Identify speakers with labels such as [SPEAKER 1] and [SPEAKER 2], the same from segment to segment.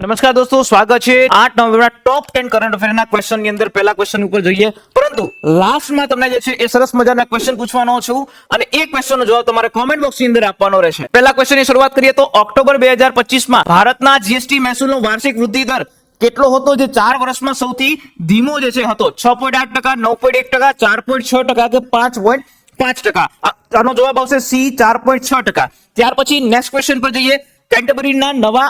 [SPEAKER 1] નમસ્કાર દોસ્તો, સ્વાગત છે આઠ નવેમ્બરના ટોપ ટેન કરંટ અફેરના ક્વેશ્ચનની અંદર. પહેલા ક્વેશ્ચન ઉપર જોઈએ. પરંતુ લાસ્ટમાં તમને જે છે એ સરસ મજાના ક્વેશ્ચન પૂછવાનો છું અને એ ક્વેશ્ચન નો જવાબ તમારે કોમેન્ટ બોક્સની અંદર આપવાનો રહેશે. પહેલા ક્વેશ્ચનની શરૂઆત કરીએ તો ઓક્ટોબર બે હજારમાં ભારતના જીએસટી મહેસૂલનો વાર્ષિક વૃદ્ધિ દર કેટલો હતો? જે ચાર વર્ષમાં સૌથી ધીમો જે છે હતો, છ પોઈન્ટ આઠ ટકા, નવ પોઈન્ટ એક ટકા, ચાર પોઈન્ટ છ ટકા કે પાંચ પોઈન્ટ પાંચ ટકા? આનો જવાબ આવશે સી, ચાર પોઈન્ટ છ ટકા. ત્યાર પછી નેક્સ્ટ ક્વેશ્ચન પર જઈએ. કેન્ટબરીના નવા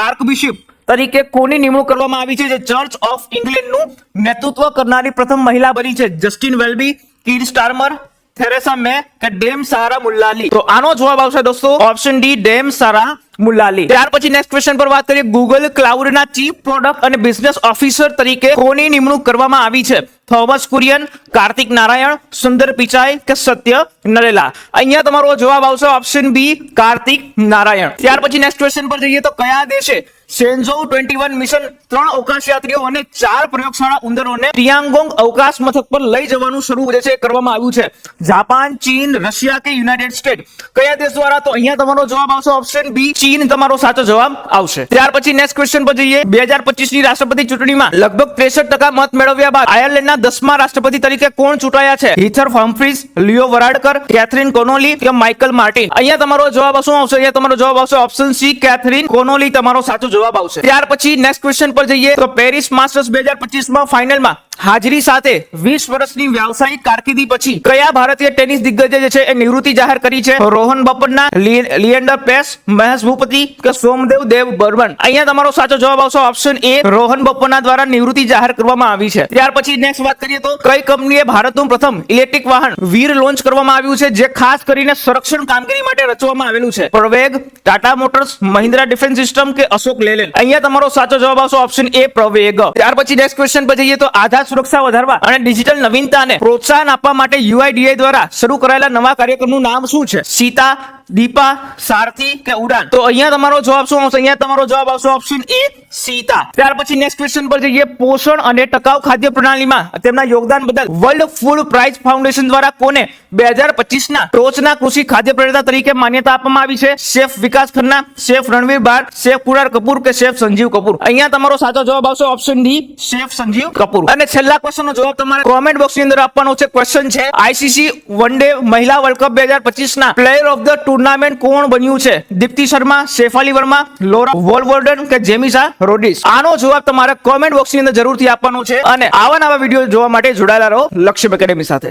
[SPEAKER 1] આર્કબિશપ તરીકે કોની નિમણૂક કરવામાં આવી છે? જે ચર્ચ ઓફ ઇંગ્લેન્ડનું નેતૃત્વ કરનારી પ્રથમ મહિલા બની છે જસ્ટિન વેલ્બી કીર સ્ટારમર થેરેસા મે કે ડેમ સારા મુલ્લાલી તો આનો જવાબ આવશે દોસ્તો option D Dame Sarah Mullally ત્યાર પછી નેક્સ્ટ ક્વેશ્ચન પર વાત કરીએ. ગૂગલ ક્લાઉડના ચીફ પ્રોડક્ટ અને બિઝનેસ ઓફિસર તરીકે કોની નિમણૂક કરવામાં આવી છે? થોમસ કુરિયન કાર્તિક નારાયણ સુંદર પિચાઈ કે સત્ય નરેલા અહીંયા તમારો જવાબ આવશે ઓપ્શન બી કાર્તિક નારાયણ ત્યાર પછી નેક્સ્ટ ક્વેશ્ચન પર જઈએ તો કયા દેશે સેન્ઝો 21 મિશન ત્રણ અવકાશયાત્રીઓ અને ચાર પ્રયોગશાળા ઉંદરોને ટિયાંગોંગ અવકાશ મથક પર લઈ જવાનું શરૂ છે કરવામાં આવ્યું છે. જાપાન, ચીન, રશિયા કે યુનાઇટેડ સ્ટેટ? કયા દેશ દ્વારા? તો અહીંયા તમારો જવાબ આવશે ઓપ્શન બી ચીન તમારો સાચો જવાબ આવશે. ત્યાર પછી નેક્સ્ટ ક્વેશ્ચન પર જઈએ. બે હજારની રાષ્ટ્રપતિ ચૂંટણીમાં લગભગ ત્રેસઠ ટકા મત મેળવ્યા બાદ આયર્લેન્ડના દસમા રાષ્ટ્રપતિ તરીકે કોણ ચૂંટાયા છે? હિથર હમ્ફ્રીઝ, લિયો વરાડકર, કેથરીન કોનોલી કે માઇકલ માર્ટિન? અહીંયા તમારો જવાબ શું આવશે? અહીંયા તમારો જવાબ આવશે ઓપ્શન સી કેથરીન કોનોલી તમારો સાચો જવાબ આવશે. ત્યાર પછી નેક્સ્ટ ક્વેશ્ચન પર જઈએ. તો પેરિસ માસ્ટર્સ બે હજાર પચીસમાં ફાઇનલમાં હાજરી સાથે વીસ વર્ષની વ્યાવસાયિક કારકિર્દી પછી કયા ભારતીય ટેનિસ દિગ્ગજે જે છે એ નિવૃત્તિ જાહેર કરી છે? રોહન બપરના લિયેન્ડર પેસ મહેશ ભૂપતિ કે સોમદેવ દેવ બર્મન? અહીંયા તમારો સાચો જવાબ આવશે ઓપ્શન એ રોહન બપરના દ્વારા નિવૃત્તિ જાહેર કરવામાં આવી છે. ત્યાર પછી નેક્સ્ટ વાત કરીએ તો કઈ કંપનીએ ભારતનું પ્રથમ ઇલેક્ટ્રિક વાહન વીર લોન્ચ કરવામાં આવ્યું છે જે ખાસ કરીને સંરક્ષણ કામગીરી માટે રચવામાં આવેલું છે? Praveg Tata Motors Mahindra Defence System કે અશોક લેલેન્ડ? અહીંયા તમારો સાચો જવાબ આવશે ઓપ્શન એ પ્રવેગ. ત્યાર પછી નેક્સ્ટ ક્વેશ્ચન પર જઈએ તો આધાર સુરક્ષા વધારવા અને ડિજિટલ નવીનતાને પ્રોત્સાહન આપવા માટે યુઆઈડીએ દ્વારા શરૂ કરાયેલા નવા કાર્યક્રમનું નામ શું છે? સીતા, દીપા, સારથી કે ઉડાન? તો અહીંયા તમારો જવાબ શું આવશે? અહીંયા તમારો જવાબ આવશે ઓપ્શન એ સીતા. ત્યાર પછી નેક્સ્ટ ક્વેશ્ચન પર જઈએ. પોષણ અને ટકાઉ ખાદ્ય પ્રણાલીમાં તેમના યોગદાન બદલ વર્લ્ડ ફૂડ પ્રાઇઝ ફાઉન્ડેશન દ્વારા કોને બે હજાર પચીસ ના ટોચના કૃષિ ખાદ્ય પ્રણેતા તરીકે માન્યતા આપવામાં આવી છે? Chef Vikas Khanna, chef Ranveer Brar, chef Kunal Kapoor કે શેફ સંજીવ કપૂર? અહીંયા તમારો સાચો જવાબ આવશે option D chef Sanjeev Kapoor. અને છેલ્લા ક્વેશ્ચન નો જવાબ તમારે કોમેન્ટ બોક્સની અંદર આપવાનો છે. ક્વેશ્ચન છે આઈસીસી વન ડે મહિલા વર્લ્ડ કપ બે હજાર પચીસ ના પ્લેયર ઓફ ધ ટુર્નામેન્ટ કોણ બન્યું છે? દીપ્તિ શર્મા, શેફાલી વર્મા, લોરા વોલવર્ડન કે જેમિસા રોડિસ? આનો જવાબ તમારે કોમેન્ટ બોક્સની અંદર જરૂરથી આપવાનો છે. અને આવા નવા વીડિયો જોવા માટે જોડાયેલા રહો લક્ષ્ય એકેડેમી સાથે.